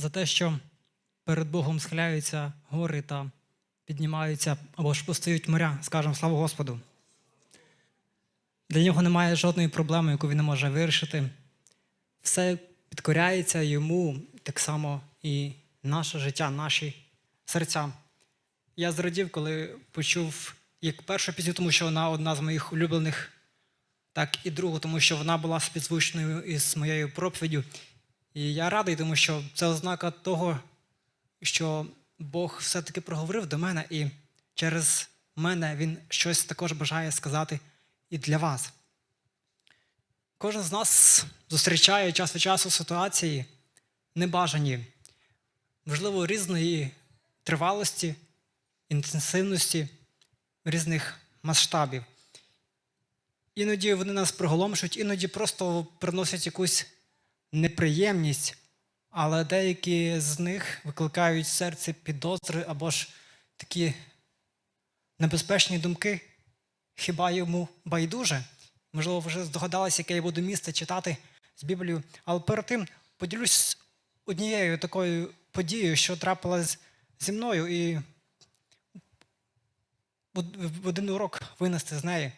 за те, що перед Богом схиляються гори та піднімаються або ж постають моря, скажемо слава Господу. Для нього немає жодної проблеми, яку він не може вирішити. Все підкоряється йому, так само і наше життя, наші серця. Я зрадів, коли почув як першу пісню, тому що вона одна з моїх улюблених, так і другу, тому що вона була співзвучною із моєю проповіддю. І я радий, тому що це ознака того, що Бог все-таки проговорив до мене, і через мене Він щось також бажає сказати і для вас. Кожен з нас зустрічає час від часу ситуації небажані, можливо, різної тривалості, інтенсивності, різних масштабів. Іноді вони нас приголомшують, іноді просто приносять якусь неприємність, але деякі з них викликають в серці підозри або ж такі небезпечні думки. Хіба йому байдуже? Можливо, вже здогадалися, яке я буду місце читати з Біблією. Але перед тим поділюсь однією такою подією, що трапилась зі мною, і один урок винести з неї.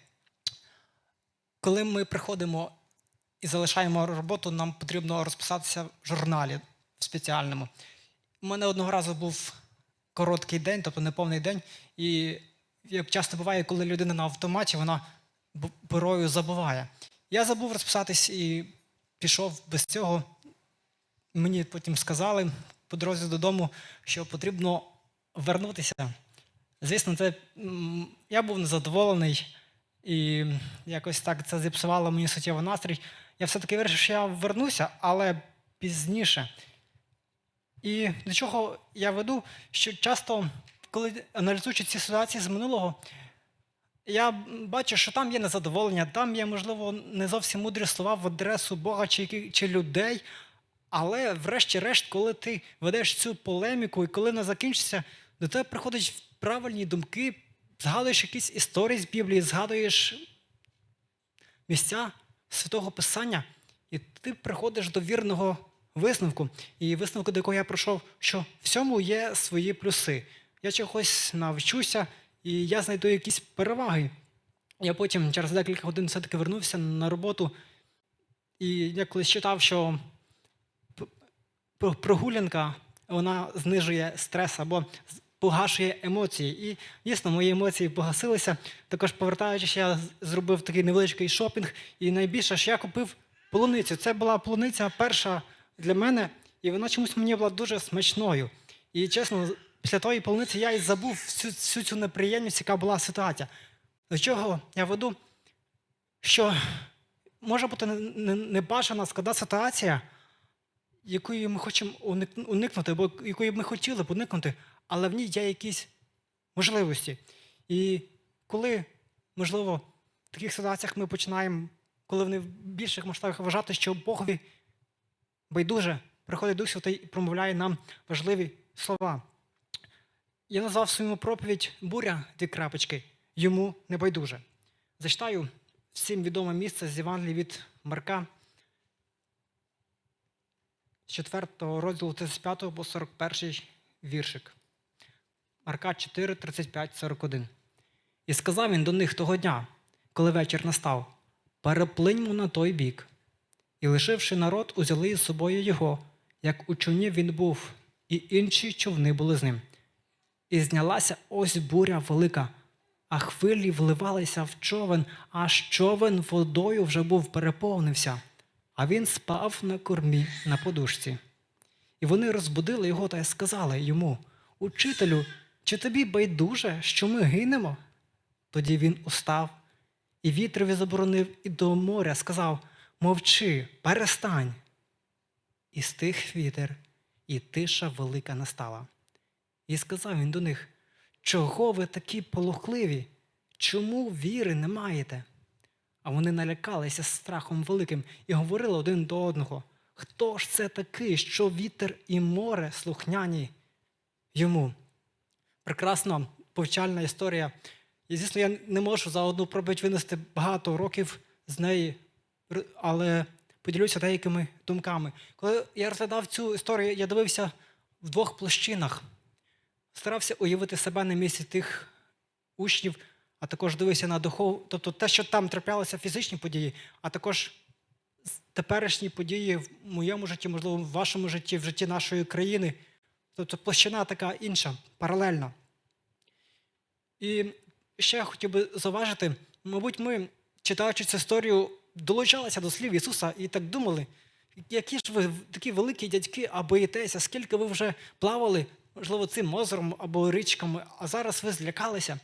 Коли ми приходимо і залишаємо роботу, нам потрібно розписатися в журналі в спеціальному. У мене одного разу був короткий день, тобто неповний день, і як часто буває, коли людина на автоматі, вона порою забуває. Я забув розписатись і пішов без цього. Мені потім сказали по дорозі додому, що потрібно вернутися. Звісно, це я був незадоволений, і якось так це зіпсувало мені суттєво настрій. Я все-таки вирішив, що я вернуся, але пізніше. І до чого я веду, що часто, коли аналізуючи ці ситуації з минулого, я бачу, що там є незадоволення, там є, можливо, не зовсім мудрі слова в адресу Бога чи, чи людей. Але, врешті-решт, коли ти ведеш цю полеміку, і коли вона закінчиться, до тебе приходять правильні думки, згадуєш якісь історії з Біблії, згадуєш місця святого Писання, і ти приходиш до вірного висновку. І висновку, до якого я пройшов, що всьому є свої плюси. Я чогось навчуся, і я знайду якісь переваги. Я потім через декілька годин все-таки вернувся на роботу. І я колись читав, що прогулянка вона знижує стрес або погашує емоції. І дійсно мої емоції погасилися. Також повертаючись, я зробив такий невеличкий шопінг. І найбільше що я купив полуницю. Це була полуниця перша для мене, і вона чомусь мені була дуже смачною. І чесно, після тої полуниці я і забув всю, всю цю неприємність, яка була ситуація. До чого я веду, що може бути небажана складна ситуація, якої ми хочемо уникнути, або якої ми хотіли б уникнути, але в ній є якісь можливості. І коли, можливо, в таких ситуаціях ми починаємо, коли вони в більших масштабах вважати, що Богові байдуже приходить Дух Святий і промовляє нам важливі слова. Я назвав свою проповідь буря дві крапочки, йому не байдуже. Зачитаю всім відоме місце з Євангелії від Марка, з 4 розділу 35 по 41 віршик. Марка 4, 35, 41. І сказав він до них того дня, коли вечір настав, переплиньмо на той бік. І, лишивши народ, узяли із собою його, як у човні він був, і інші човни були з ним. І знялася ось буря велика, а хвилі вливалися в човен, аж човен водою вже був переповнився, а він спав на кормі на подушці. І вони розбудили його та й сказали йому: Учителю, чи тобі байдуже, що ми гинемо? Тоді він устав і вітрові заборонив, і до моря сказав: Мовчи, перестань. І стих вітер, і тиша велика настала. І сказав він до них: Чого ви такі полохливі? Чому віри не маєте? А вони налякалися страхом великим і говорили один до одного: Хто ж це такий, що вітер і море слухняні йому? Прекрасна повчальна історія. І, звісно, я не можу за одну проповідь винести багато років з неї, але поділюся деякими думками. Коли я розглядав цю історію, я дивився в двох площинах. Старався уявити себе на місці тих учнів, а також дивився на духов, тобто те, що там траплялися фізичні події, а також теперішні події в моєму житті, можливо, в вашому житті, в житті нашої країни. Тобто площина така інша, паралельна. І ще я хотів би зауважити, мабуть, ми, читаючи цю історію, долучалися до слів Ісуса і так думали, які ж ви такі великі дядьки, а боїтеся, скільки ви вже плавали, можливо, цим озером або річками, а зараз ви злякалися.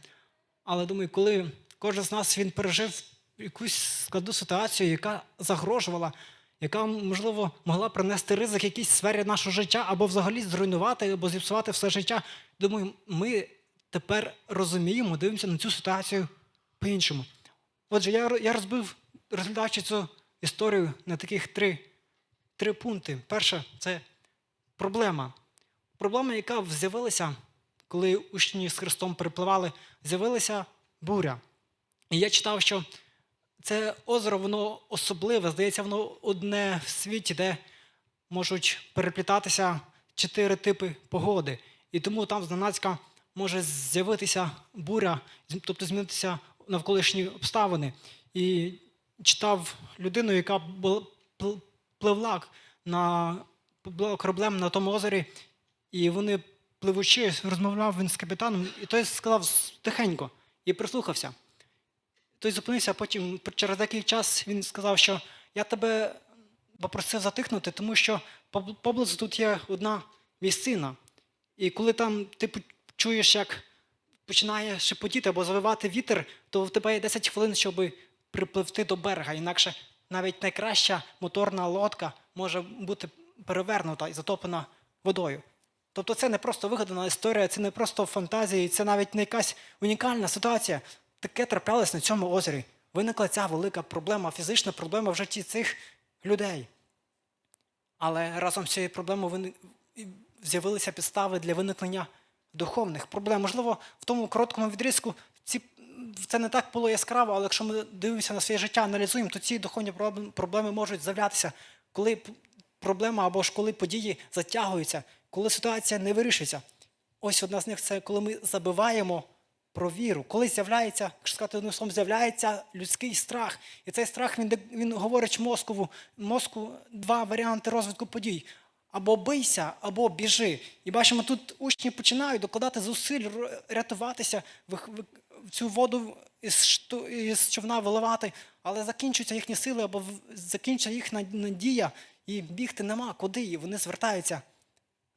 Але думаю, коли кожен з нас він пережив якусь складну ситуацію, яка загрожувала, яка, можливо, могла принести ризик якійсь сфері нашого життя, або взагалі зруйнувати, або зіпсувати все життя. Думаю, ми тепер розуміємо, дивимося на цю ситуацію по-іншому. Отже, я, я розбив, розглядаючи цю історію на таких три, три пункти. Перше це проблема. Проблема, яка з'явилася, коли учні з Христом перепливали, з'явилася буря. І я читав, що це озеро, воно особливе, здається, воно одне в світі, де можуть переплітатися чотири типи погоди. І тому там зненацька може з'явитися буря, тобто змінитися навколишні обставини. І читав людину, яка пливла на кораблем на тому озері, і вони пливучи, розмовляв він з капітаном, і той сказав тихенько і прислухався. Той зупинився, а потім через деякий час він сказав, що я тебе попросив затихнути, тому що поблизу тут є одна місцина. І коли там ти чуєш, як починає шепотіти або завивати вітер, то в тебе є 10 хвилин, щоб припливти до берега. Інакше навіть найкраща моторна лодка може бути перевернута і затоплена водою. Тобто це не просто вигадана історія, це не просто фантазії, це навіть не якась унікальна ситуація. Таке траплялось на цьому озері. Виникла ця велика проблема, фізична проблема в житті цих людей. Але разом з цією проблемою з'явилися підстави для виникнення духовних проблем. Можливо, в тому короткому відрізку ці, це не так було яскраво, але якщо ми дивимося на своє життя, аналізуємо, то ці духовні проблеми можуть з'являтися, коли проблема або ж коли події затягуються, коли ситуація не вирішиться. Ось одна з них це коли ми забиваємо про віру. Коли з'являється, якщо сказати одним словом, з'являється людський страх. І цей страх він, він говорить мозкову, мозку два варіанти розвитку подій. Або бийся, або біжи. І бачимо, тут учні починають докладати зусиль, рятуватися, в цю воду із, човна виливати, але закінчуються їхні сили, або закінчується їхня надія, і бігти нема куди, і вони звертаються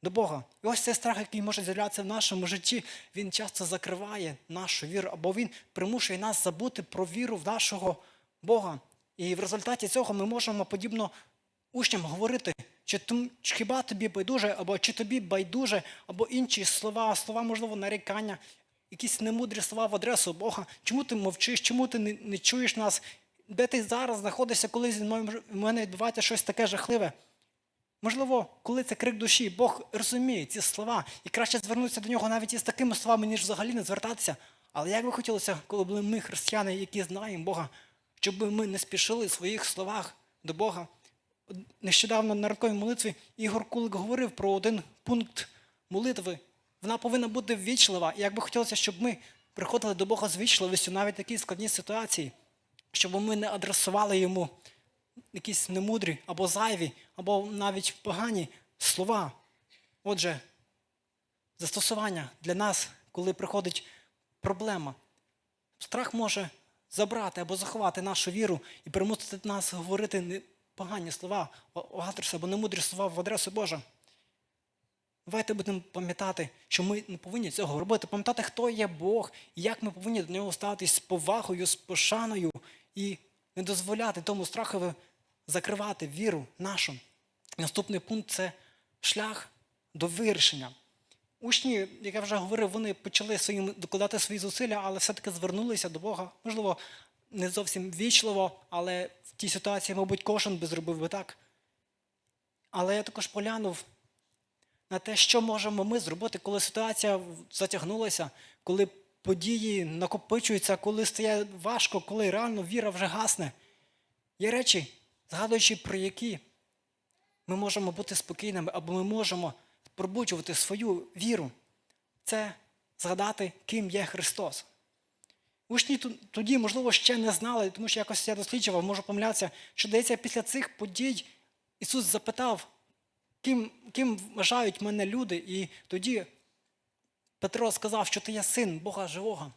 до Бога. І ось цей страх, який може з'являтися в нашому житті, він часто закриває нашу віру, або він примушує нас забути про віру в нашого Бога. І в результаті цього ми можемо подібно учням говорити, чи, хіба тобі байдуже, або чи тобі байдуже, або інші слова, слова, можливо, нарікання, якісь немудрі слова в адресу Бога. Чому ти мовчиш, чому ти не, не чуєш нас? Де ти зараз знаходишся, коли зі мною в мене відбувається щось таке жахливе? Можливо, коли це крик душі, Бог розуміє ці слова, і краще звернутися до нього навіть із такими словами, ніж взагалі не звертатися. Але як би хотілося, коли були ми, християни, які знаємо Бога, щоб ми не спішили в своїх словах до Бога. Нещодавно на ранковій молитві Ігор Кулик говорив про один пункт молитви. Вона повинна бути ввічлива. І як би хотілося, щоб ми приходили до Бога з вічливістю навіть в такій складній ситуації, щоб ми не адресували йому якісь немудрі або зайві, або навіть погані слова. Отже, застосування для нас, коли приходить проблема. Страх може забрати або заховати нашу віру і примусити нас говорити погані слова адресу або немудрі слова в адресу Божа. Давайте будемо пам'ятати, що ми не повинні цього робити, пам'ятати, хто є Бог, і як ми повинні до нього ставитись з повагою, з пошаною і не дозволяти тому страхові закривати віру нашу. Наступний пункт це шлях до вирішення. Учні, як я вже говорив, вони почали своїм докладати свої зусилля, але все-таки звернулися до Бога. Можливо, не зовсім вічливо, але в тій ситуації, мабуть, кожен би зробив би так. Але я також поглянув на те, що можемо ми зробити, коли ситуація затягнулася, коли події накопичуються, коли стає важко, коли реально віра вже гасне. Є речі, згадуючи про які ми можемо бути спокійними, або ми можемо пробуджувати свою віру, це згадати, ким є Христос. Учні тоді, можливо, ще не знали, тому що якось я досліджував, можу помилятися, що здається, після цих подій Ісус запитав, ким, ким вважають мене люди, і тоді Петро сказав, що ти є син Бога живого.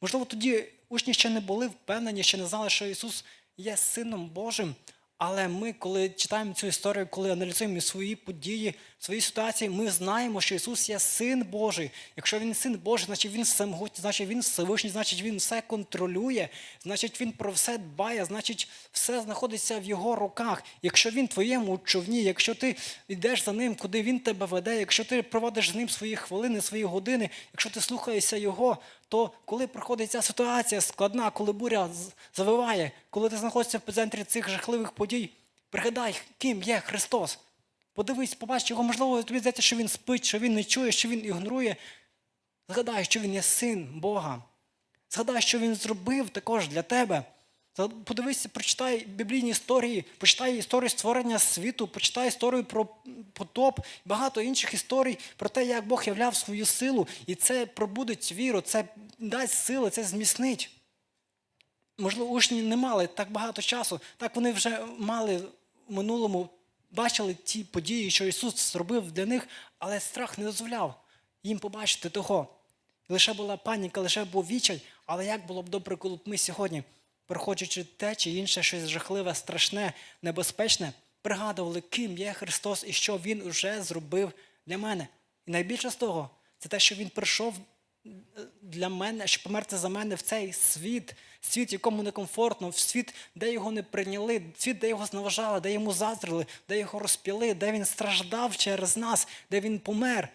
Можливо, тоді учні ще не були впевнені, ще не знали, що Ісус є Сином Божим. Але ми, коли читаємо цю історію, коли аналізуємо свої події, свої ситуації, ми знаємо, що Ісус є Син Божий. Якщо Він син Божий, значить Він всемогутній, значить Він Всевишній, значить Він все контролює, значить Він про все дбає, значить все знаходиться в Його руках. Якщо Він твоєму човні, якщо ти йдеш за ним, куди він тебе веде, якщо ти проводиш з ним свої хвилини, свої години, якщо ти слухаєшся Його, то коли проходить ця ситуація складна, коли буря завиває, коли ти знаходишся в центрі цих жахливих подій, пригадай, ким є Христос. Подивись, побач його, можливо, тобі здається, що він спить, що він не чує, що він ігнорує. Згадай, що він є син Бога. Згадай, що він зробив також для тебе. Подивися, прочитай біблійні історії, почитай історію створення світу, почитай історію про потоп, багато інших історій про те, як Бог являв свою силу, і це пробудить віру, це дасть сили, це зміцнить. Можливо, учні не мали так багато часу, так вони вже мали в минулому, бачили ті події, що Ісус зробив для них, але страх не дозволяв їм побачити того. Лише була паніка, лише був відчай, але як було б добре, коли б ми сьогодні, проходячи те чи інше щось жахливе, страшне, небезпечне, пригадували, ким є Христос і що Він уже зробив для мене. І найбільше з того, це те, що Він прийшов для мене, щоб померти за мене в цей світ, світ, якому некомфортно, в світ, де його не прийняли, світ, де його зневажали, де йому заздрили, де його розп'яли, де він страждав через нас, де він помер.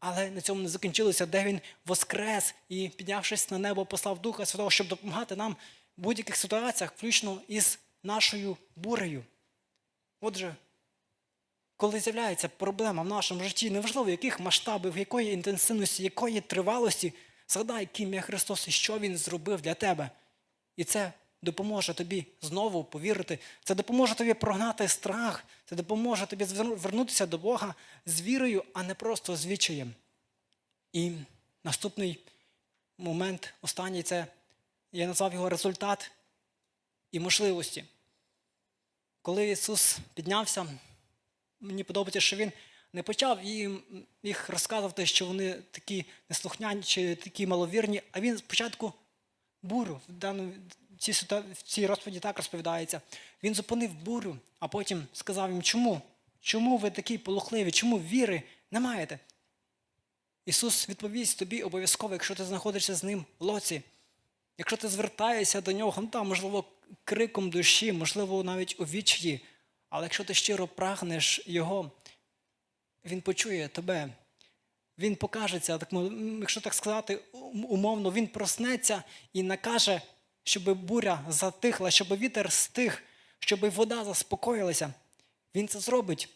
Але на цьому не закінчилося, де він воскрес і, піднявшись на небо, послав Духа Святого, щоб допомагати нам в будь-яких ситуаціях, включно із нашою бурею. Отже, коли з'являється проблема в нашому житті, неважливо, яких масштабів, якої інтенсивності, якої тривалості, згадай, ким є Христос і що Він зробив для тебе. І це допоможе тобі знову повірити. Це допоможе тобі прогнати страх, це допоможе тобі звернутися до Бога з вірою, а не просто з відчаєм. І наступний момент, останній, це я назвав його результат і можливості. Коли Ісус піднявся, мені подобається, що Він не почав їх розказувати, що вони такі неслухняні чи такі маловірні, а він спочатку бурю в в цій розповіді так розповідається. Він зупинив бурю, а потім сказав їм, чому? Чому ви такі полохливі? Чому віри не маєте? Ісус відповість тобі обов'язково, якщо ти знаходишся з ним в лоці. Якщо ти звертаєшся до нього, ну там, можливо, криком душі, можливо, навіть у відчаї, але якщо ти щиро прагнеш Його, Він почує тебе. Він покажеться, так, якщо так сказати, умовно, він проснеться і накаже, щоб буря затихла, щоб вітер стих, щоб вода заспокоїлася. Він це зробить.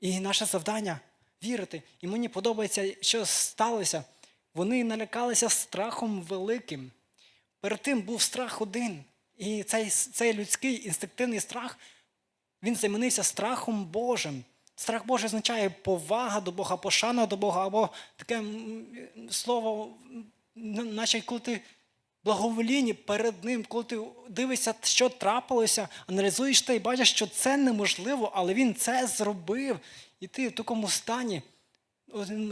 І наше завдання вірити. І мені подобається, що сталося. Вони налякалися страхом великим. Перед тим був страх один. І цей, цей людський інстинктивний страх він замінився страхом Божим. Страх Божий означає повага до Бога, пошана до Бога, або таке слово, наче коли ти благоволінні перед Ним, коли ти дивишся, що трапилося, аналізуєш те і бачиш, що це неможливо, але Він це зробив. І ти в такому стані.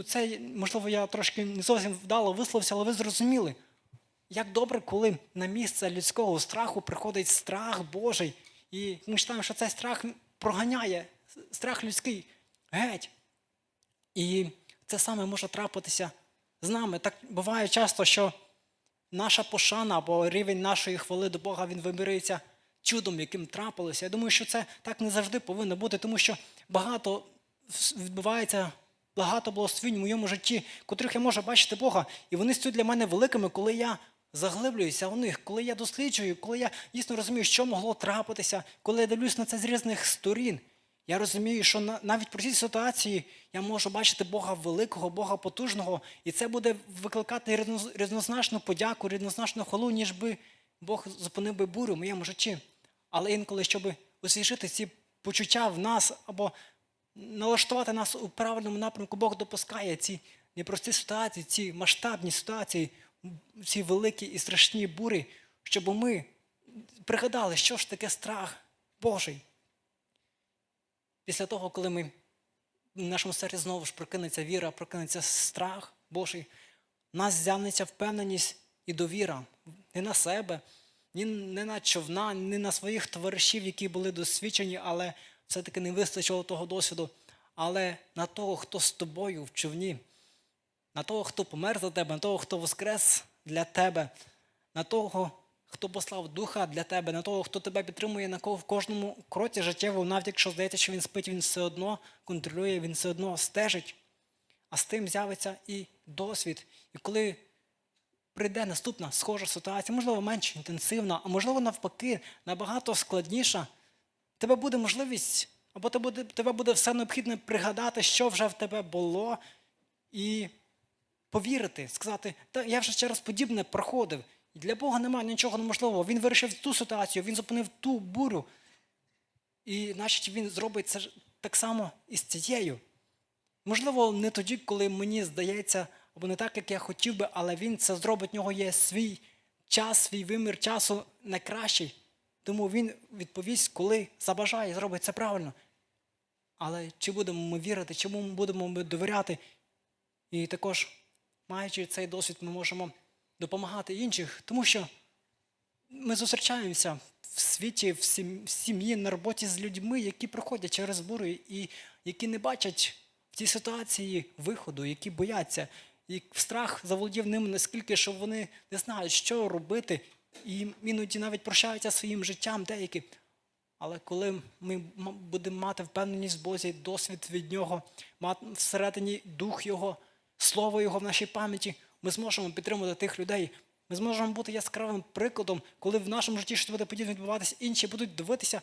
Це, можливо, я трошки не зовсім вдало висловився, але ви зрозуміли. Як добре, коли на місце людського страху приходить страх Божий. І ми читаємо, що цей страх проганяє, страх людський геть. І це саме може трапитися з нами. Так буває часто, що наша пошана або рівень нашої хвали до Бога він вимірюється чудом, яким трапилося. Я думаю, що це так не завжди повинно бути, тому що багато відбувається. Багато благословень в моєму житті, котрих я можу бачити Бога, і вони стають для мене великими, коли я заглиблююся у них, коли я досліджую, коли я дійсно розумію, що могло трапитися, коли я дивлюсь на це з різних сторін. Я розумію, що навіть при цій ситуації я можу бачити Бога великого, Бога потужного, і це буде викликати різнозначну подяку, різнозначну хвалу, ніж би Бог зупинив би бурю в моєму житті. Але інколи, щоб освіжити ці почуття в нас або налаштувати нас у правильному напрямку. Бог допускає ці непрості ситуації, ці масштабні ситуації, ці великі і страшні бурі, щоб ми пригадали, що ж таке страх Божий. Після того, коли ми в нашому серці знову ж прокинеться віра, прокинеться страх Божий, в нас з'явиться впевненість і довіра. Не на себе, не на човна, не на своїх товаришів, які були досвідчені, але все-таки не вистачило того досвіду, але на того, хто з тобою в човні, на того, хто помер за тебе, на того, хто воскрес для тебе, на того, хто послав духа для тебе, на того, хто тебе підтримує на кого в кожному кроці життєвому, навіть якщо здається, що він спить, він все одно контролює, він все одно стежить. А з тим з'явиться і досвід. І коли прийде наступна схожа ситуація, можливо, менш інтенсивна, а можливо, навпаки, набагато складніша, тебе буде можливість, або тебе буде, тебе буде все необхідне пригадати, що вже в тебе було, і повірити, сказати, та я вже через подібне проходив. Для Бога немає нічого неможливого. Він вирішив ту ситуацію, він зупинив ту бурю. І значить він зробить це так само і з цією. Можливо, не тоді, коли мені здається, або не так, як я хотів би, але він це зробить, в нього є свій час, свій вимір часу найкращий. Тому він відповість, коли забажає, зробить це правильно. Але чи будемо ми вірити, чому ми будемо ми довіряти? І також, маючи цей досвід, ми можемо допомагати інших, тому що ми зустрічаємося в світі, в сім'ї, на роботі з людьми, які проходять через бурю і які не бачать в цій ситуації виходу, які бояться. І страх заволодів ними наскільки, що вони не знають, що робити, і іноді навіть прощаються своїм життям деякі. Але коли ми будемо мати впевненість в Бозі, досвід від нього, мати всередині дух Його, слово Його в нашій пам'яті, ми зможемо підтримувати тих людей. Ми зможемо бути яскравим прикладом, коли в нашому житті щось буде подібне відбуватися, інші будуть дивитися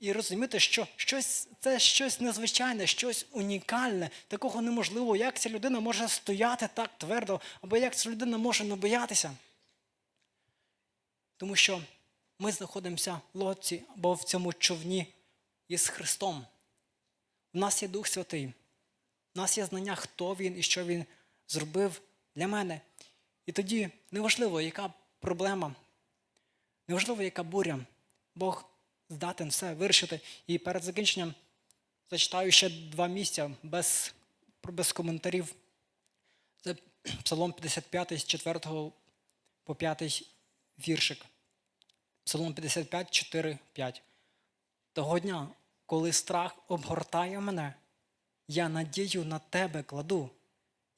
і розуміти, що щось це щось незвичайне, щось унікальне, такого неможливо. Як ця людина може стояти так твердо, або як ця людина може не боятися. Тому що ми знаходимося в лодці або в цьому човні із Христом. У нас є Дух Святий, у нас є знання, хто Він і що Він зробив для мене. І тоді неважливо, яка проблема, неважливо, яка буря, Бог здатен все вирішити. І перед закінченням зачитаю ще два місця без, без коментарів. Це Псалом 55 з 4 по 5 віршик. Псалом 55, 4, 5. Того дня, коли страх обгортає мене, я надію на тебе кладу.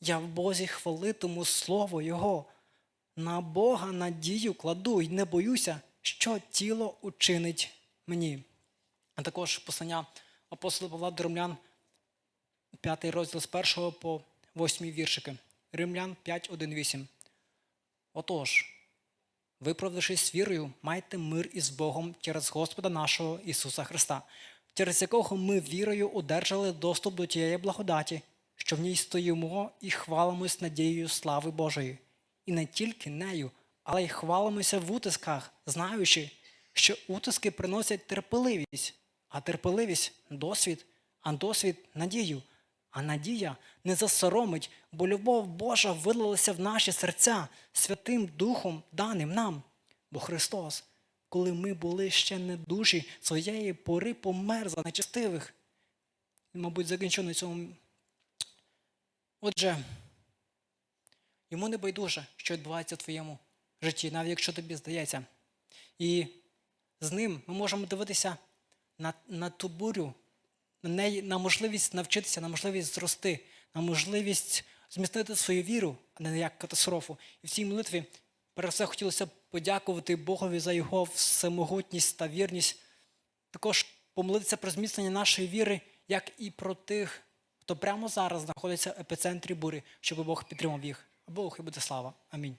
Я в Бозі хвалитиму слово Його. На Бога надію кладу і не боюся, що тіло учинить мені. А також послання апостола Павла до Римлян, 5 розділ з 1 по 8 віршики. Римлян 5, 1, 8. Отож, виправдавшись вірою, майте мир із Богом через Господа нашого Ісуса Христа, через якого ми вірою одержали доступ до тієї благодаті, що в ній стоїмо і хвалимось надією слави Божої. І не тільки нею, але й хвалимося в утисках, знаючи, що утиски приносять терпеливість, а терпеливість досвід, а досвід надію. А надія не засоромить, бо любов Божа вилилася в наші серця Святим Духом, даним нам. Бо Христос, коли ми були ще недужі, своєї пори помер за нечестивих. Мабуть, закінчу на цьому. Отже, йому не байдуже, що відбувається в твоєму житті, навіть якщо тобі здається. І з ним ми можемо дивитися на, на ту бурю, на неї, на можливість навчитися, на можливість зрости, на можливість зміцнити свою віру, а не як катастрофу. І в цій молитві, перш все, хотілося б подякувати Богові за його всемогутність та вірність. Також помолитися про зміцнення нашої віри, як і про тих, хто прямо зараз знаходиться в епіцентрі бурі, щоб Бог підтримав їх. Бог і буде слава. Амінь.